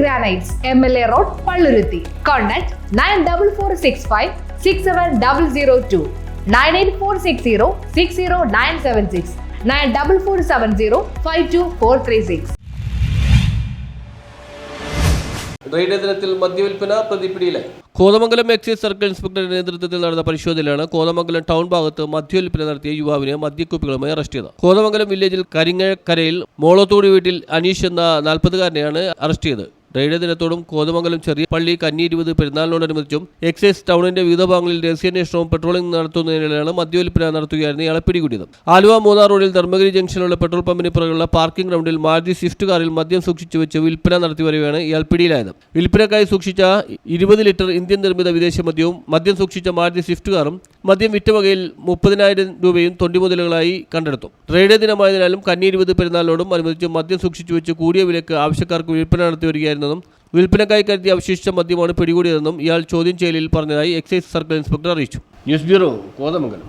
Granites M L A road Palluruthy contact nine double four six five six seven double zero two nine eight four six zero six zero nine seven six nine double four seven zero five two four three six raid ദിനത്തിൽ മദ്യവിൽപ്പന പ്രതിപിടിയിലായി Kothamangalam excise circle ഇൻസ്പെക്ടറുടെ നേതൃത്വത്തിൽ നടന്ന പരിശോധനയിലാണ് Kothamangalam town ഭാഗത്ത് മദ്യവിൽപ്പന നടത്തിയ യുവാവിനെ മദ്യക്കുപ്പികളുമായി അറസ്റ്റ് ചെയ്തത്. കോതമംഗലം വില്ലേജിൽ കരിങ്ങഴക്കരയിൽ മോളത്തോടി വീട്ടിൽ അനീഷ് എന്ന നാൽപ്പതുകാരനെയാണ് അറസ്റ്റ് ചെയ്തത്. റെയ്ഡ് ദിനത്തോടും കോതമംഗലം ചെറിയ പള്ളി കന്നി ഇരുപത് പെരുന്നാളിനോടനുബന്ധിച്ചും എക്സൈസ് ടൗണിന്റെ വിവിധ ഭാഗങ്ങളിൽ രഹസ്യാന്വേഷണവും പെട്രോളിംഗ് നടത്തുന്നതിനിടെയാണ് മദ്യവിൽപ്പന നടത്തുകയായിരുന്നു ഇയാളെ പിടികൂടിയത്. ആലുവ മൂന്നാർ റോഡിൽ ധർമ്മഗിരി ജംഗ്ഷനിലുള്ള പെട്രോൾ പമ്പിന് പുറകുള്ള പാർക്കിംഗ് ഗ്രൗണ്ടിൽ മാരുതി സ്വിഫ്റ്റ് കാറിൽ മദ്യം സൂക്ഷിച്ചു വെച്ച് വിൽപ്പന നടത്തി വരികയാണ് ഇയാൾ പിടിയിലായത്. വിൽപ്പനക്കായി സൂക്ഷിച്ച ഇരുപത് ലിറ്റർ ഇന്ത്യൻ നിർമ്മിത വിദേശ മദ്യവും മദ്യം സൂക്ഷിച്ച മാരുതി സ്വിഫ്റ്റ് കാറും മദ്യം വിറ്റ വകയിൽ മുപ്പതിനായിരം രൂപയും തൊണ്ടി മുതലുകളായി കണ്ടെടുത്തു. റെയ്ഡ് ദിനമായതിനാലും കന്നി ഇരുപത് പെരുന്നാളിനോടും അനുബന്ധിച്ച് മദ്യം സൂക്ഷിച്ചു വെച്ച് കൂടിയ വിലക്ക് ആവശ്യക്കാർക്ക് വിൽപ്പന നടത്തി വരികയായിരുന്നെന്നും വിൽപ്പനക്കായി കരുതി അവശേഷിച്ച മദ്യമാണ് പിടികൂടിയതെന്നും ഇയാൾ ചോദ്യം ചെയ്യലിൽ പറഞ്ഞതായി എക്സൈസ് സർക്കിൾ ഇൻസ്പെക്ടർ അറിയിച്ചു. News bureau Kothamangalam.